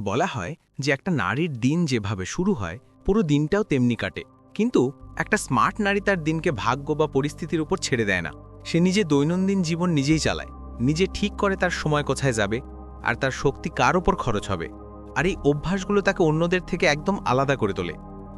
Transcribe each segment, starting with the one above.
বলা হয় যে একটা নারীর দিন যেভাবে শুরু হয়, পুরো দিনটাও তেমনি কাটে। কিন্তু একটা স্মার্ট নারী তার দিনকে ভাগ্য বা পরিস্থিতির উপর ছেড়ে দেয় না। সে নিজে দৈনন্দিন জীবন নিজেই চালায়। নিজে ঠিক করে তার সময় কোথায় যাবে আর তার শক্তি কার ওপর খরচ হবে। আর এই অভ্যাসগুলো তাকে অন্যদের থেকে একদম আলাদা করে তোলে।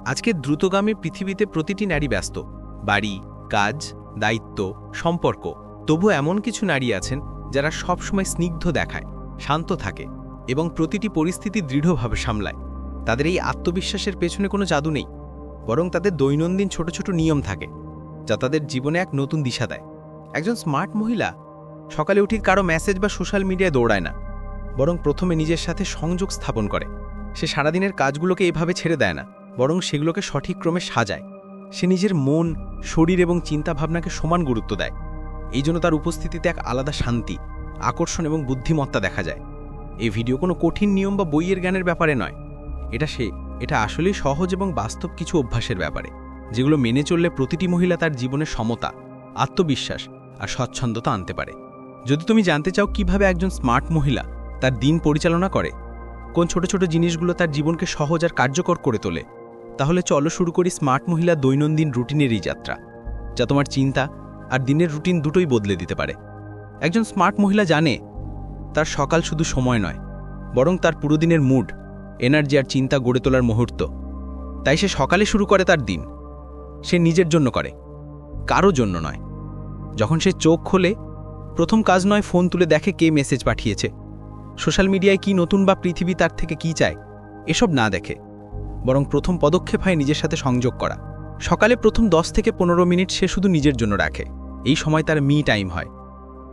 আজকে দ্রুতগামী পৃথিবীতে প্রতিটি নারী ব্যস্ত। বাড়ি, কাজ, দায়িত্ব, সম্পর্ক। তবু এমন কিছু নারী আছেন যারা সবসময় স্নিগ্ধ দেখায়, শান্ত থাকে। এবং প্রতিটি পরিস্থিতি দৃঢ়ভাবে সামলায়। তাদের এই আত্মবিশ্বাসের পেছনে কোনো জাদু নেই, বরং তাদের দৈনন্দিন ছোট ছোট নিয়ম থাকে, যা তাদের জীবনে এক নতুন দিশা দেয়। একজন স্মার্ট মহিলা সকালে উঠি কারও মেসেজ বা সোশ্যাল মিডিয়ায় দৌড়ায় না, বরং প্রথমে নিজের সাথে সংযোগ স্থাপন করে। সে সারাদিনের কাজগুলোকে এভাবে ছেড়ে দেয় না, বরং সেগুলোকে সঠিক ক্রমে সাজায়। সে নিজের মন, শরীর এবং চিন্তাভাবনাকে সমান গুরুত্ব দেয়। এই জন্য তার উপস্থিতিতে এক আলাদা শান্তি, আকর্ষণ এবং বুদ্ধিমত্তা দেখা যায়। এই ভিডিও কোনো কঠিন নিয়ম বা বইয়ের জ্ঞানের ব্যাপারে নয়। এটা সে, এটা আসলেই সহজ এবং বাস্তব কিছু অভ্যাসের ব্যাপারে, যেগুলো মেনে চললে প্রতিটি মহিলা তার জীবনে সমতা, আত্মবিশ্বাস আর স্বচ্ছন্দতা আনতে পারে। যদি তুমি জানতে চাও কীভাবে একজন স্মার্ট মহিলা তার দিন পরিচালনা করে, কোন ছোট ছোট জিনিসগুলো তার জীবনকে সহজ আর কার্যকর করে তোলে, তাহলে চলো শুরু করি স্মার্ট মহিলা দৈনন্দিন রুটিনের এই যাত্রা, যা তোমার চিন্তা আর দিনের রুটিন দুটোই বদলে দিতে পারে। একজন স্মার্ট মহিলা জানে তার সকাল শুধু সময় নয়, বরং তার পুরো দিনের মুড এনার্জি আর চিন্তা গড়ে তোলার মুহূর্ত। তাই সে সকালে শুরু করে তার দিন। সে নিজের জন্য করে, কারও জন্য নয়। যখন সে চোখ খোলে, প্রথম কাজ নয় ফোন তুলে দেখে কে মেসেজ পাঠিয়েছে সোশ্যাল মিডিয়ায় কি নতুন বা পৃথিবী তার থেকে কি চায়, এসব না দেখে, বরং প্রথম পদক্ষেপ হয় নিজের সাথে সংযোগ করা। সকালে প্রথম দশ থেকে পনেরো মিনিট সে শুধু নিজের জন্য রাখে, এই সময় তার মি টাইম হয়।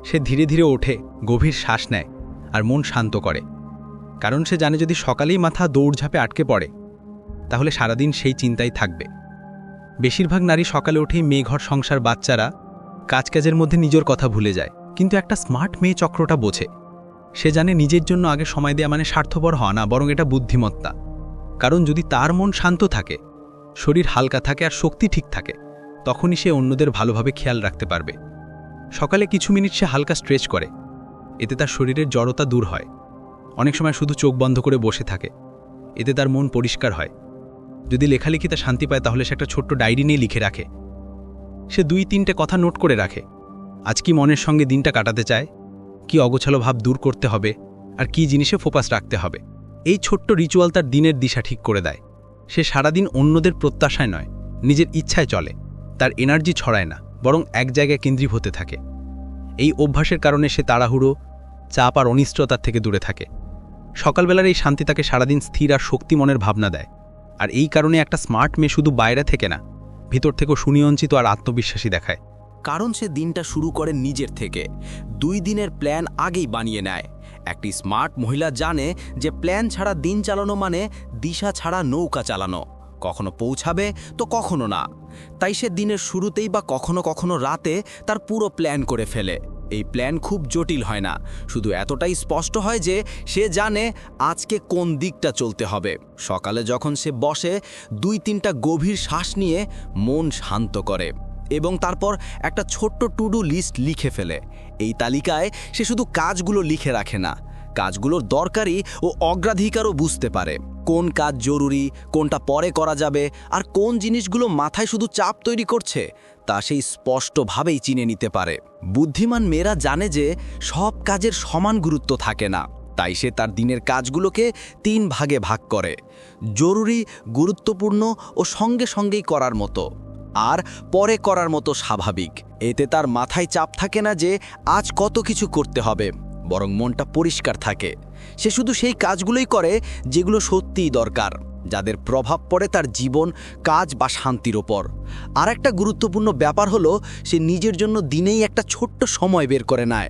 সে ধীরে ধীরে ওঠে, গভীর শ্বাস নেয় আর মন শান্ত করে। কারণ সে জানে যদি সকালেই মাথা দৌড়ঝাঁপে আটকে পড়ে, তাহলে সারাদিন সেই চিন্তাই থাকবে। বেশিরভাগ নারী সকালে উঠেই মেয়ে ঘর সংসার বাচ্চারা কাজ কাজের মধ্যে নিজের কথা ভুলে যায়। কিন্তু একটা স্মার্ট মেয়ে চক্রটা বোঝে। সে জানে নিজের জন্য আগে সময় দেয়া মানে স্বার্থপর হওয়া না, বরং এটা বুদ্ধিমত্তা। কারণ যদি তার মন শান্ত থাকে, শরীর হালকা থাকে আর শক্তি ঠিক থাকে, তখনই সে অন্যদের ভালোভাবে খেয়াল রাখতে পারবে। সকালে কিছু মিনিট সে হালকা স্ট্রেচ করে। এতে তার শরীরের জড়তা দূর হয়। অনেক সময় শুধু চোখ বন্ধ করে বসে থাকে। এতে তার মন পরিষ্কার হয়। যদি লেখালেখিতে শান্তি পায়, তাহলে সে একটা ছোট্ট ডায়েরি নিয়ে লিখে রাখে। সে দুই তিনটে কথা নোট করে রাখে। আজ কি মনের সঙ্গে দিনটা কাটাতে চায়? কি অগোছালো ভাব দূর করতে হবে? আর কি জিনিসে ফোকাস রাখতে হবে? এই ছোট্ট রিচুয়াল তার দিনের দিশা ঠিক করে দেয়। সে সারাদিন অন্যদের প্রত্যাশায় নয়, নিজের ইচ্ছায় চলে। তার এনার্জি ছড়ায় না, বরং এক জায়গায় কেন্দ্রীভ হতে থাকে। এই অভ্যাসের কারণে সে তাড়াহুড়ো, চাপ আর অনিশ্চয়তার থেকে দূরে থাকে। সকালবেলার এই শান্তি তাকে সারাদিন স্থির আর শক্তি মনের ভাবনা দেয়। আর এই কারণে একটা স্মার্ট মেয়ে শুধু বাইরে থেকে না, ভিতর থেকেও সুনিয়ঞ্চিত আর আত্মবিশ্বাসী দেখায়। কারণ সে দিনটা শুরু করে নিজের থেকে। দুই দিনের প্ল্যান আগেই বানিয়ে নেয়। একটি স্মার্ট মহিলা জানে যে প্ল্যান ছাড়া দিন চালানো মানে দিশা ছাড়া নৌকা চালানো। কখনো পৌঁছাবে তো কখনো না। তাই সে দিনের শুরুতেই বা কখনো কখনো রাতে তার পুরো প্ল্যান করে ফেলে। এই প্ল্যান খুব জটিল হয় না। শুধু এতটাই স্পষ্ট হয় যে সে জানে আজকে কোন দিকটা চলতে হবে। সকালে যখন সে বসে, দুই তিনটা গভীর শ্বাস নিয়ে মন শান্ত করে এবং তারপর একটা ছোট্ট টু ডু লিস্ট লিখে ফেলে। এই তালিকায় সে শুধু কাজগুলো লিখে রাখে না। কাজগুলোর দরকারি ও অগ্রাধিকারও বুঝতে পারে। কোন কাজ জরুরি, কোনটা পরে করা যাবে, আর কোন জিনিসগুলো মাথায় শুধু চাপ তৈরি করছে, তা সেই স্পষ্টভাবেই চিনে নিতে পারে। বুদ্ধিমান মেয়েরা জানে যে সব কাজের সমান গুরুত্ব থাকে না, তাই সে তার দিনের কাজগুলোকে তিন ভাগে ভাগ করে, জরুরি, গুরুত্বপূর্ণ ও সঙ্গে সঙ্গেই করার মতো, আর পরে করার মতো স্বাভাবিক। এতে তার মাথায় চাপ থাকে না যে আজ কত কিছু করতে হবে। বরং মনটা পরিষ্কার থাকে। সে শুধু সেই কাজগুলোই করে যেগুলো সত্যিই দরকার, যাদের প্রভাব পড়ে তার জীবন, কাজ বা শান্তির ওপর। আর একটা গুরুত্বপূর্ণ ব্যাপার হলো, সে নিজের জন্য দিনেই একটা ছোট্ট সময় বের করে নেয়।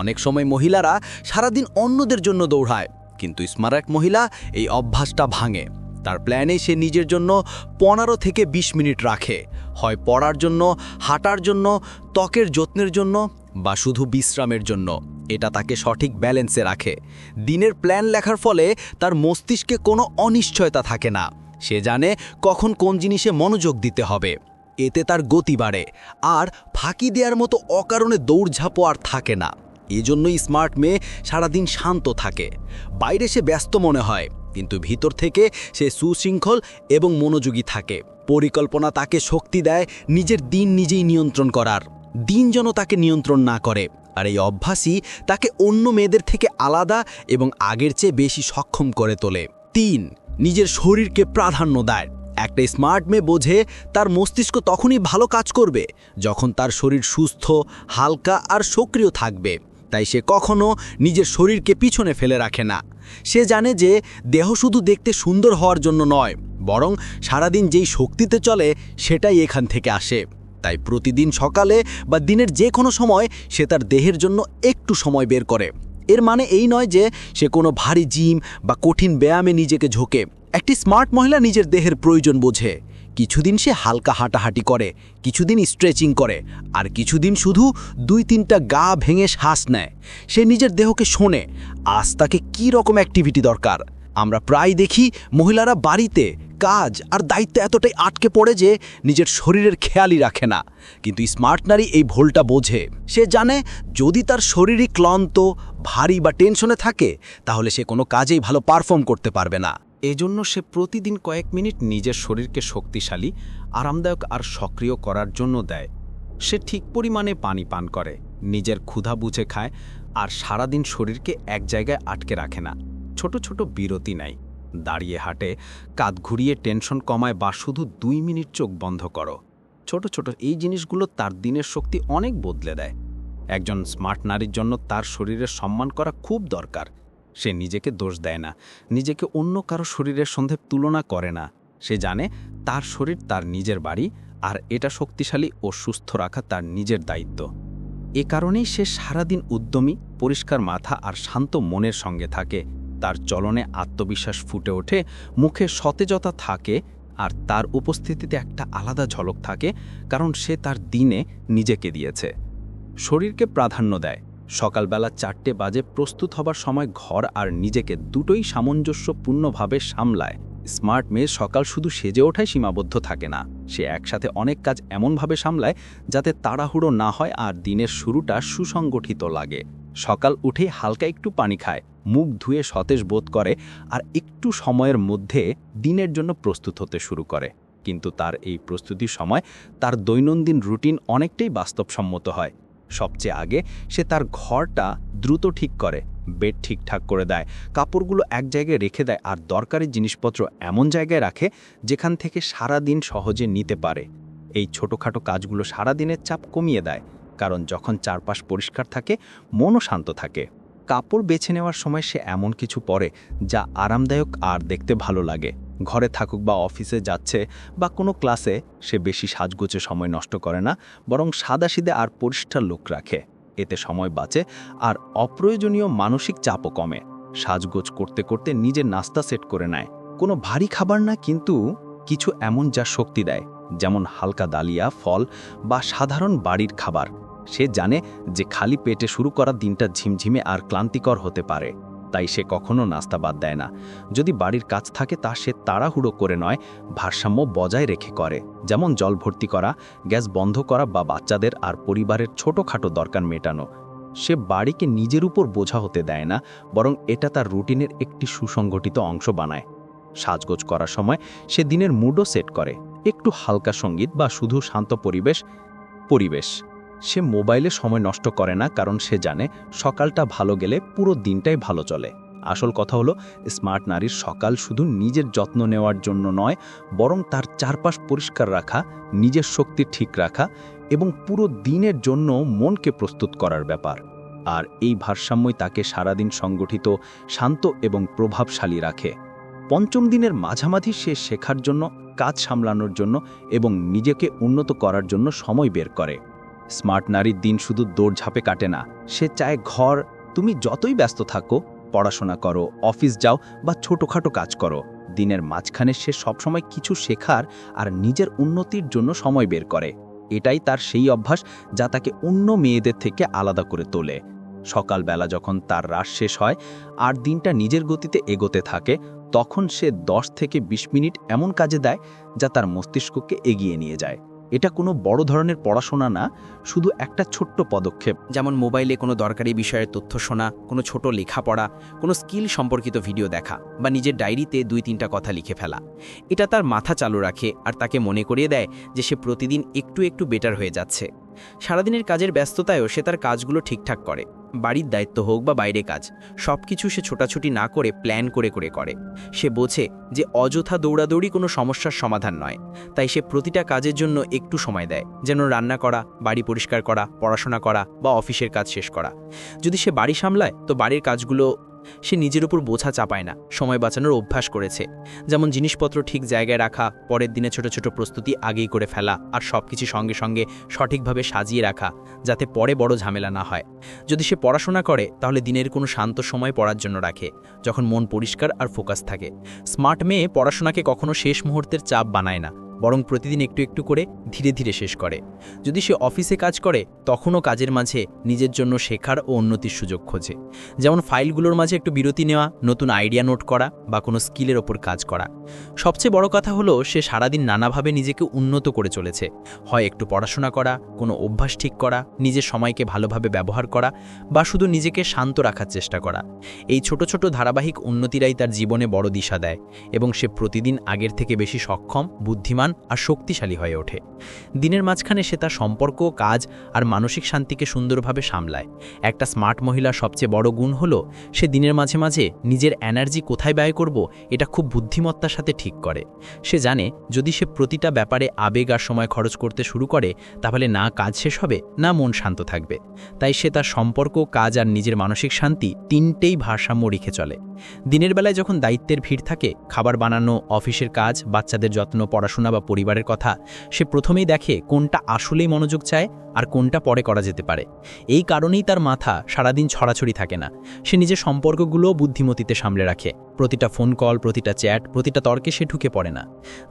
অনেক সময় মহিলারা সারাদিন অন্যদের জন্য দৌড়ায়, কিন্তু স্মারক মহিলা এই অভ্যাসটা ভাঙে। তার প্ল্যানে সে নিজের জন্য পনেরো থেকে ২০ মিনিট রাখে। হয় পড়ার জন্য, হাঁটার জন্য, ত্বকের যত্নের জন্য বা শুধু বিশ্রামের জন্য। এটা তাকে সঠিক ব্যালেন্সে রাখে। দিনের প্ল্যান লেখার ফলে তার মস্তিষ্কে কোনো অনিশ্চয়তা থাকে না। সে জানে কখন কোন জিনিসে মনোযোগ দিতে হবে। এতে তার গতি বাড়ে। আর ফাঁকি দেওয়ার মতো অকারণে দৌড়ঝাঁপও আর থাকে না। এজন্যই স্মার্ট মেয়ে সারাদিন শান্ত থাকে। বাইরে সে ব্যস্ত মনে হয়, কিন্তু ভিতর থেকে সে সুশৃঙ্খল এবং মনোযোগী থাকে। পরিকল্পনা তাকে শক্তি দেয় নিজের দিন নিজেই নিয়ন্ত্রণ করার। দিন যেন তাকে নিয়ন্ত্রণ না করে। আর এই অভ্যাসই তাকে অন্য মেয়েদের থেকে আলাদা এবং আগের চেয়ে বেশি সক্ষম করে তোলে। তিন, নিজের শরীরকে প্রাধান্য দেয়। একটা স্মার্ট মেয়ে বোঝে তার মস্তিষ্ক তখনই ভালো কাজ করবে যখন তার শরীর সুস্থ, হালকা আর সক্রিয় থাকবে। তাই সে কখনো নিজের শরীরকে পিছনে ফেলে রাখে না। সে জানে যে দেহ শুধু দেখতে সুন্দর হওয়ার জন্য নয়, বরং সারাদিন যেই শক্তিতে চলে সেটাই এখান থেকে আসে। তাই প্রতিদিন সকালে বা দিনের যে কোনো সময় সে তার দেহের জন্য একটু সময় বের করে। এর মানে এই নয় যে সে কোনো ভারী জিম বা কঠিন ব্যায়ামে নিজেকে ঝোঁকে। একটি স্মার্ট মহিলা নিজের দেহের প্রয়োজন বোঝে। কিছুদিন সে হালকা হাঁটাহাঁটি করে, কিছুদিন স্ট্রেচিং করে, আর কিছুদিন শুধু দুই তিনটা গা ভেঙে শ্বাস নেয়। সে নিজের দেহকে শোনে, আজ তাকে কী রকম অ্যাক্টিভিটি দরকার? আমরা প্রায় দেখি মহিলারা বাড়িতে কাজ আর দায়িত্ব এতটাই আটকে পড়ে যে নিজের শরীরের খেয়ালই রাখে না। কিন্তু স্মার্ট নারী এই ভুলটা বোঝে। সে জানে যদি তার শরীরই ক্লান্ত, ভারী বা টেনশনে থাকে, তাহলে সে কোনো কাজেই ভালো পারফর্ম করতে পারবে না। এজন্য সে প্রতিদিন কয়েক মিনিট নিজের শরীরকে শক্তিশালী, আরামদায়ক আর সক্রিয় করার জন্য দেয়। সে ঠিক পরিমাণে পানি পান করে, নিজের ক্ষুধা বুঝে খায় আর সারাদিন শরীরকে এক জায়গায় আটকে রাখে না। ছোট ছোট বিরতি নাই দাঁড়িয়ে হাঁটে, কাঁধ ঘুরিয়ে টেনশন কমায় বা শুধু দুই মিনিট চোখ বন্ধ করো। ছোট ছোট এই জিনিসগুলো তার দিনের শক্তি অনেক বদলে দেয়। একজন স্মার্ট নারীর জন্য তার শরীরের সম্মান করা খুব দরকার। সে নিজেকে দোষ দেয় না, নিজেকে অন্য কারও শরীরের সন্ধে তুলনা করে না। সে জানে তার শরীর তার নিজের বাড়ি আর এটা শক্তিশালী ও সুস্থ রাখা তার নিজের দায়িত্ব। এ কারণেই সে সারাদিন উদ্যমী, পরিষ্কার মাথা আর শান্ত মনের সঙ্গে থাকে। তার চলনে আত্মবিশ্বাস ফুটে ওঠে, মুখে সতেজতা থাকে আর তার উপস্থিতিতে একটা আলাদা ঝলক থাকে, কারণ সে তার দিনে নিজেকে দিয়েছে। শরীরকে প্রাধান্য দেয়। সকালবেলা চারটে বাজে প্রস্তুত হবার সময় ঘর আর নিজেকে দুটোই সামঞ্জস্যপূর্ণভাবে সামলায়। স্মার্ট মেয়ে সকাল শুধু সেজে ওঠায় সীমাবদ্ধ থাকে না। সে একসাথে অনেক কাজ এমনভাবে সামলায় যাতে তাড়াহুড়ো না হয় আর দিনের শুরুটা সুসংগঠিত লাগে। সকাল উঠেই হালকা একটু পানি খায়, মুখ ধুয়ে সতেজ বোধ করে আর একটু সময়ের মধ্যে দিনের জন্য প্রস্তুত হতে শুরু করে। কিন্তু তার এই প্রস্তুতির সময় তার দৈনন্দিন রুটিন অনেকটাই বাস্তবসম্মত হয়। সবচেয়ে আগে সে তার ঘরটা দ্রুত ঠিক করে, বেড ঠিকঠাক করে দেয়, কাপড়গুলো এক জায়গায় রেখে দেয় আর দরকারি জিনিসপত্র এমন জায়গায় রাখে যেখান থেকে সারা দিন সহজে নিতে পারে। এই ছোটোখাটো কাজগুলো সারা দিনের চাপ কমিয়ে দেয়। কারণ যখন চারপাশ পরিষ্কার থাকে, মনও শান্ত থাকে। কাপড় বেছে নেওয়ার সময় সে এমন কিছু পরে যা আরামদায়ক আর দেখতে ভালো লাগে। ঘরে থাকুক বা অফিসে যাচ্ছে বা কোনো ক্লাসে, সে বেশি সাজগোজে সময় নষ্ট করে না, বরং সাদাসিদে আর পরিষ্কার লোক রাখে। এতে সময় বাঁচে আর অপ্রয়োজনীয় মানসিক চাপও কমে। সাজগোজ করতে করতে নিজের নাস্তা সেট করে নেয়। কোনো ভারী খাবার না, কিন্তু কিছু এমন যা শক্তি দেয়, যেমন হালকা দালিয়া ফল বা সাধারণ বাড়ির খাবার। সে জানে যে খালি পেটে শুরু করা দিনটা ঝিমঝিমে আর ক্লান্তিকর হতে পারে, তাই সে কখনো নাস্তা বাদ দেয় না। যদি বাড়ির কাজ থাকে তা সে তাড়াহুড়ো করে নয়, ভারসাম্য বজায় রেখে করে। যেমন জল ভর্তি করা, গ্যাস বন্ধ করা বা বাচ্চাদের আর পরিবারের ছোটোখাটো দরকার মেটানো। সে বাড়িকে নিজের উপর বোঝা হতে দেয় না, বরং এটা তার রুটিনের একটি সুসংগঠিত অংশ বানায়। সাজগোজ করার সময় সে দিনের মুডও সেট করে। একটু হালকা সংগীত বা শুধু শান্ত পরিবেশ পরিবেশ। সে মোবাইলে সময় নষ্ট করে না কারণ সে জানে সকালটা ভালো গেলে পুরো দিনটাই ভালো চলে। আসল কথা হলো, স্মার্ট নারীর সকাল শুধু নিজের যত্ন নেওয়ার জন্য নয়, বরং তার চারপাশ পরিষ্কার রাখা, নিজের শক্তি ঠিক রাখা এবং পুরো দিনের জন্য মনকে প্রস্তুত করার ব্যাপার। আর এই ভারসাম্যই তাকে সারাদিন সংগঠিত, শান্ত এবং প্রভাবশালী রাখে। পঞ্চম দিনের মাঝামাঝি সে শেখার জন্য, কাজ সামলানোর জন্য এবং নিজেকে উন্নত করার জন্য সময় বের করে। স্মার্ট নারীর দিন শুধু দৌড়ঝাঁপে কাটে না, সে চায় ঘর, তুমি যতই ব্যস্ত থাকো, পড়াশোনা করো, অফিস যাও বা ছোটোখাটো কাজ করো। দিনের মাঝখানে সে সবসময় কিছু শেখার আর নিজের উন্নতির জন্য সময় বের করে। এটাই তার সেই অভ্যাস যা তাকে অন্য মেয়েদের থেকে আলাদা করে তোলে। সকালবেলা যখন তার রাস শেষ হয় আর দিনটা নিজের গতিতে এগোতে থাকে, তখন সে দশ থেকে ২০ মিনিট এমন কাজে দেয় যা তার মস্তিষ্ককে এগিয়ে নিয়ে যায়। এটা কোনো বড় ধরনের পড়াশোনা না, শুধু একটা ছোট্ট পদক্ষেপ। যেমন মোবাইলে কোনো দরকারি বিষয়ের তথ্য শোনা, কোনো ছোট লেখাপড়া কোনো স্কিল সম্পর্কিত ভিডিও দেখা, বা নিজের ডায়েরিতে দুই তিনটা কথা লিখে ফেলা। এটা তার মাথা চালু রাখে আর তাকে মনে করিয়ে দেয় যে সে প্রতিদিন একটু একটু বেটার হয়ে যাচ্ছে। সারাদিনের কাজের ব্যস্ততায়ও সে তার কাজগুলো ঠিকঠাক করে। বাড়ির দায়িত্ব হোক বা বাইরে কাজ সব কিছু সে ছোটাছুটি না করে প্ল্যান করে করে করে। সে বোঝে যে অযথা দৌড়াদৌড়ি কোনো সমস্যার সমাধান নয়। তাই সে প্রতিটা কাজের জন্য একটু সময় দেয়, যেন রান্না করা, বাড়ি পরিষ্কার করা, পড়াশোনা করা বা অফিসের কাজ শেষ করা। যদি সে বাড়ি সামলায়, তো বাড়ির কাজগুলো সে নিজের উপর বোঝা চাপায় না, সময় বাঁচানোর অভ্যাস করেছে। যেমন জিনিসপত্র ঠিক জায়গায় রাখা, পরের দিনে ছোট ছোট প্রস্তুতি আগেই করে ফেলা আর সব কিছু সঙ্গে সঙ্গে সঠিকভাবে সাজিয়ে রাখা, যাতে পরে বড় ঝামেলা না হয়। যদি সে পড়াশোনা করে, তাহলে দিনের কোনো শান্ত সময় পড়ার জন্য রাখে, যখন মন পরিষ্কার আর ফোকাস থাকে। স্মার্ট মেয়ে পড়াশোনাকে কখনো শেষ মুহূর্তের চাপ বানায় না। বরং প্রতিদিন একটু একটু করে ধীরে ধীরে শেষ করে। যদি সে অফিসে কাজ করে, তখনও কাজের মাঝে নিজের জন্য শেখার ও উন্নতির সুযোগ খোঁজে। যেমন ফাইলগুলোর মাঝে একটু বিরতি নেওয়া, নতুন আইডিয়া নোট করা বা কোনো স্কিলের ওপর কাজ করা। সবচেয়ে বড় কথা হলো, সে সারাদিন নানাভাবে নিজেকে উন্নত করে চলেছে। হয় একটু পড়াশোনা করা, কোনো অভ্যাস ঠিক করা, নিজের সময়কে ভালোভাবে ব্যবহার করা বা শুধু নিজেকে শান্ত রাখার চেষ্টা করা। এই ছোট ছোট ধারাবাহিক উন্নতিরাই তার জীবনে বড় দিশা দেয় এবং সে প্রতিদিন আগের থেকে বেশি সক্ষম, বুদ্ধিমান আর শক্তিশালী হয়ে ওঠে। দিনের মাঝখানে সে তার সম্পর্ক, কাজ আর মানসিক শান্তিকে সুন্দরভাবে সামলায়। একটা স্মার্ট মহিলার সবচেয়ে বড় গুণ হলো, সে দিনের মাঝে মাঝে নিজের এনার্জি কোথায় ব্যয় করব, এটা খুব বুদ্ধিমত্তার সাথে ঠিক করে। সে জানে, যদি সে প্রতিটা ব্যাপারে আবেগ আর সময় খরচ করতে শুরু করে, তাহলে না কাজ শেষ হবে, না মন শান্ত থাকবে। তাই সে তার সম্পর্ক, কাজ আর নিজের মানসিক শান্তি তিনটেই ভারসাম্য রেখে চলে। দিনের বেলায় যখন দায়িত্বের ভিড় থাকে, খাবার বানানো, অফিসের কাজ, বাচ্চাদের যত্ন, পড়াশোনা বা পরিবারের কথা, সে প্রথমেই দেখে কোনটা আসলেই মনোযোগ চায় আর কোনটা পরে করা যেতে পারে। এই কারণেই তার মাথা সারাদিন ছড়াছড়ি থাকে না। সে নিজের সম্পর্কগুলোও বুদ্ধিমতিতে সামলে রাখে। প্রতিটা ফোন কল, প্রতিটা চ্যাট, প্রতিটা তর্কে সে ঢুকে পড়ে না।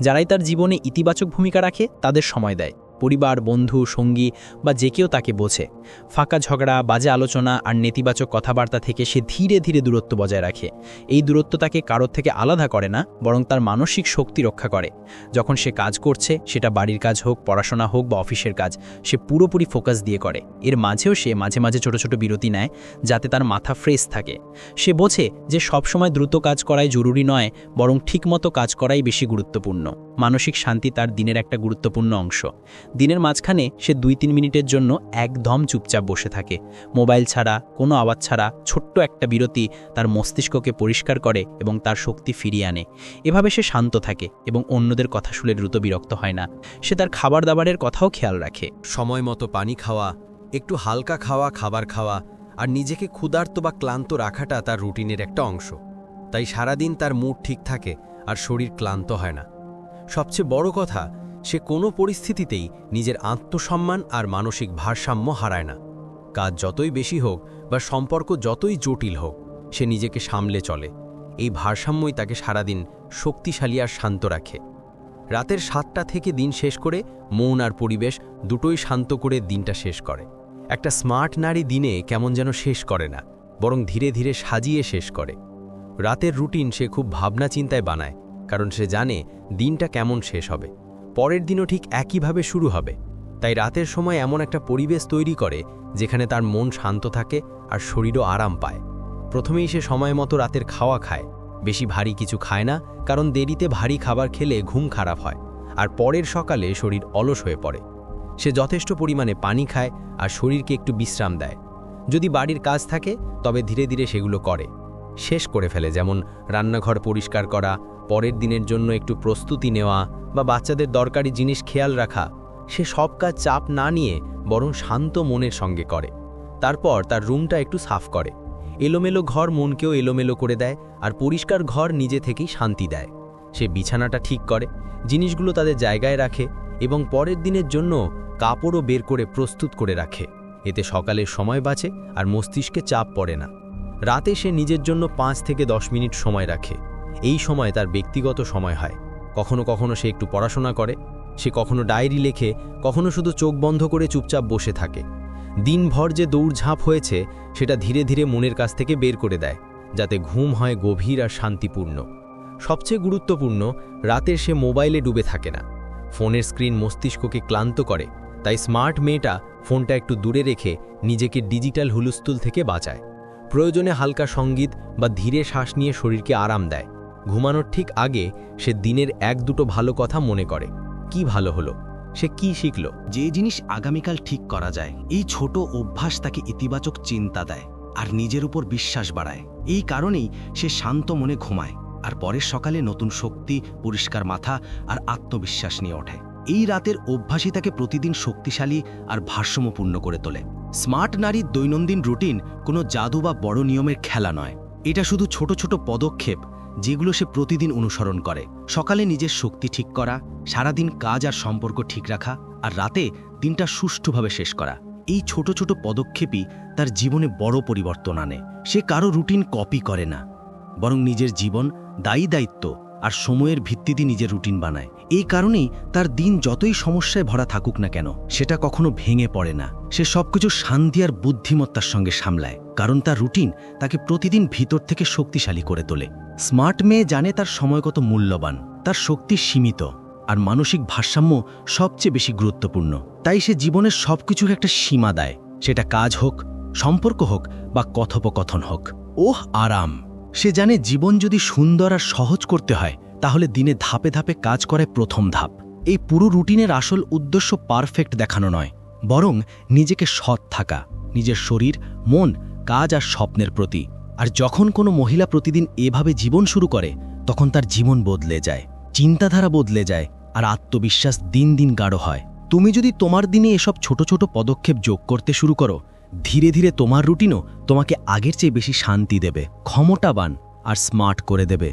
যারাই তার জীবনে ইতিবাচক ভূমিকা রাখে, তাদের সময় দেয়। পরিবার, বন্ধু, সঙ্গী বা যে কেউ তাকে বোঝে। ফাঁকা ঝগড়া, বাজে আলোচনা আর নেতিবাচক কথাবার্তা থেকে সে ধীরে ধীরে দূরত্ব বজায় রাখে। এই দূরত্ব তাকে কারোর থেকে আলাদা করে না, বরং তার মানসিক শক্তি রক্ষা করে। যখন সে কাজ করছে, সেটা বাড়ির কাজ হোক, পড়াশোনা হোক বা অফিসের কাজ, সে পুরোপুরি ফোকাস দিয়ে করে। এর মাঝেও সে মাঝে মাঝে ছোট ছোট বিরতি নেয়, যাতে তার মাথা ফ্রেশ থাকে। সে বোঝে যে সবসময় দ্রুত কাজ করাই জরুরি নয়, বরং ঠিকমতো কাজ করাই বেশি গুরুত্বপূর্ণ। মানসিক শান্তি তার দিনের একটা গুরুত্বপূর্ণ অংশ। দিনের মাঝখানে সে দুই তিন মিনিটের জন্য একদম চুপচাপ বসে থাকে। মোবাইল ছাড়া, কোনো আওয়াজ ছাড়া, ছোট্ট একটা বিরতি তার মস্তিষ্ককে পরিষ্কার করে এবং তার শক্তি ফিরিয়ে আনে। এভাবে সে শান্ত থাকে এবং অন্যদের কথা শুনে দ্রুত বিরক্ত হয় না। সে তার খাবার দাবারের কথাও খেয়াল রাখে। সময় মতো পানি খাওয়া, একটু হালকা খাওয়া, খাবার খাওয়া আর নিজেকে ক্ষুধার্ত বা ক্লান্ত রাখাটা তার রুটিনের একটা অংশ। তাই সারাদিন তার মুড ঠিক থাকে আর শরীর ক্লান্ত হয় না। সবচেয়ে বড় কথা সে কোনো পরিস্থিতিতেই নিজের আত্মসম্মান আর মানসিক ভারসাম্য হারায় না। কাজ যতই বেশি হোক বা সম্পর্ক যতই জটিল হোক, সে নিজেকে সামলে চলে। এই ভারসাম্যই তাকে সারাদিন শক্তিশালী আর শান্ত রাখে। রাতের সাতটা থেকে দিন শেষ করে মন আর পরিবেশ দুটোই শান্ত করে দিনটা শেষ করে। একটা স্মার্ট নারী দিনে কেমন যেন শেষ করে না, বরং ধীরে ধীরে সাজিয়ে শেষ করে। রাতের রুটিন সে খুব ভাবনা চিন্তায় বানায়, কারণ সে জানে দিনটা কেমন শেষ হবে। পরের দিনও ঠিক একইভাবে শুরু হবে। তাই রাতের সময় এমন একটা পরিবেশ তৈরি করে, যেখানে তার মন শান্ত থাকে আর শরীরও আরাম পায়। প্রথমেই সে সময় মতো রাতের খাওয়া খায়। বেশি ভারী কিছু খায় না, কারণ দেরিতে ভারী খাবার খেলে ঘুম খারাপ হয়, আর পরের সকালে শরীর অলস হয়ে পড়ে। সে যথেষ্ট পরিমাণে পানি খায় আর শরীরকে একটু বিশ্রাম দেয়। যদি বাড়ির কাজ থাকে, তবে ধীরে ধীরে সেগুলো করে। শেষ করে ফেলে, যেমন রান্নাঘর পরিষ্কার করা পরের দিনের জন্য একটু প্রস্তুতি নেওয়া বা বাচ্চাদের দরকারি জিনিস খেয়াল রাখা, সে সব কাজ চাপ না নিয়ে বরং শান্ত মনের সঙ্গে করে। তারপর তার রুমটা একটু সাফ করে। এলোমেলো ঘর মনকেও এলোমেলো করে দেয় আর পরিষ্কার ঘর নিজে থেকেই শান্তি দেয়। সে বিছানাটা ঠিক করে, জিনিসগুলো তাদের জায়গায় রাখে এবং পরের দিনের জন্য কাপড়ও বের করে প্রস্তুত করে রাখে। এতে সকালের সময় বাঁচে আর মস্তিষ্কে চাপ পড়ে না। রাতে সে নিজের জন্য পাঁচ থেকে দশ মিনিট সময় রাখে। এই সময় তার ব্যক্তিগত সময় হয়। কখনো কখনো সে একটু পড়াশোনা করে, সে কখনো ডায়েরি লেখে, কখনো শুধু চোখ বন্ধ করে চুপচাপ বসে থাকে। দিনভর যে দৌড়ঝাঁপ হয়েছে, সেটা ধীরে ধীরে মনের কাছ থেকে বের করে দেয়, যাতে ঘুম হয় গভীর আর শান্তিপূর্ণ। সবচেয়ে গুরুত্বপূর্ণ, রাতে সে মোবাইলে ডুবে থাকে না। ফোনের স্ক্রিন মস্তিষ্ককে ক্লান্ত করে, তাই স্মার্ট মেয়েটা ফোনটা একটু দূরে রেখে নিজেকে ডিজিটাল হুলস্থুল থেকে বাঁচায়। প্রয়োজনে হালকা সংগীত বা ধীরে শ্বাস নিয়ে শরীরকে আরাম দেয়। ঘুমানোর ঠিক আগে সে দিনের এক দুটো ভালো কথা মনে করে। কি ভালো হলো? সে কি শিখল? যে জিনিস আগামীকাল ঠিক করা যায়, এই ছোট অভ্যাস তাকে ইতিবাচক চিন্তা দেয় আর নিজের উপর বিশ্বাস বাড়ায়। এই কারণেই সে শান্ত মনে ঘুমায় আর পরের সকালে নতুন শক্তি, পরিষ্কার মাথা আর আত্মবিশ্বাস নিয়ে ওঠে। এই রাতের অভ্যাসই তাকে প্রতিদিন শক্তিশালী আর ভারসাম্যপূর্ণ করে তোলে। স্মার্ট নারীর দৈনন্দিন রুটিন কোনো জাদু বা বড় নিয়মের খেলা নয়। এটা শুধু ছোট ছোট পদক্ষেপ যেগুলো সে প্রতিদিন অনুসরণ করে। সকালে নিজের শক্তি ঠিক করা, সারাদিন কাজ আর সম্পর্ক ঠিক রাখা আর রাতে দিনটা সুষ্ঠুভাবে শেষ করা। এই ছোট ছোট পদক্ষেপই তার জীবনে বড় পরিবর্তন আনে। সে কারও রুটিন কপি করে না। বরং নিজের জীবন দায়ী দায়িত্ব আর সময়ের ভিত্তিতে নিজের রুটিন বানায়। এই কারণেই তার দিন যতই সমস্যায় ভরা থাকুক না কেন, সেটা কখনো ভেঙে পড়ে না। সে সবকিছু শান্তি আর বুদ্ধিমত্তার সঙ্গে সামলায়, কারণ তার রুটিন তাকে প্রতিদিন ভিতর থেকে শক্তিশালী করে তোলে। স্মার্ট মেয়ে জানে তার সময় কত মূল্যবান, তার শক্তি সীমিত, আর মানসিক ভারসাম্য সবচেয়ে বেশি গুরুত্বপূর্ণ। তাই সে জীবনের সবকিছুর একটা সীমা দেয়, সেটা কাজ হোক, সম্পর্ক হোক বা কথোপকথন হোক। ওহ, আরাম! সে জানে জীবন যদি সুন্দর আর সহজ করতে হয়, তাহলে দিনে ধাপে ধাপে কাজ করে প্রথম ধাপ। এই পুরো রুটিনের আসল উদ্দেশ্য পারফেক্ট দেখানো নয়, বরং নিজেকে সৎ থাকা, নিজের শরীর, মন, কাজ আর স্বপ্নের প্রতি। আর যখন কোনো মহিলা প্রতিদিন এভাবে জীবন শুরু করে, তখন তার জীবন বদলে যায়, চিন্তাধারা বদলে যায়, আর আত্মবিশ্বাস দিন দিন গাঢ় হয়। তুমি যদি তোমার দিনে এসব ছোট ছোট পদক্ষেপ যোগ করতে শুরু করো ধীরে ধীরে তোমার রুটিনও তোমাকে আগের চেয়ে বেশি শান্তি দেবে, ক্ষমতাবান আর স্মার্ট করে দেবে।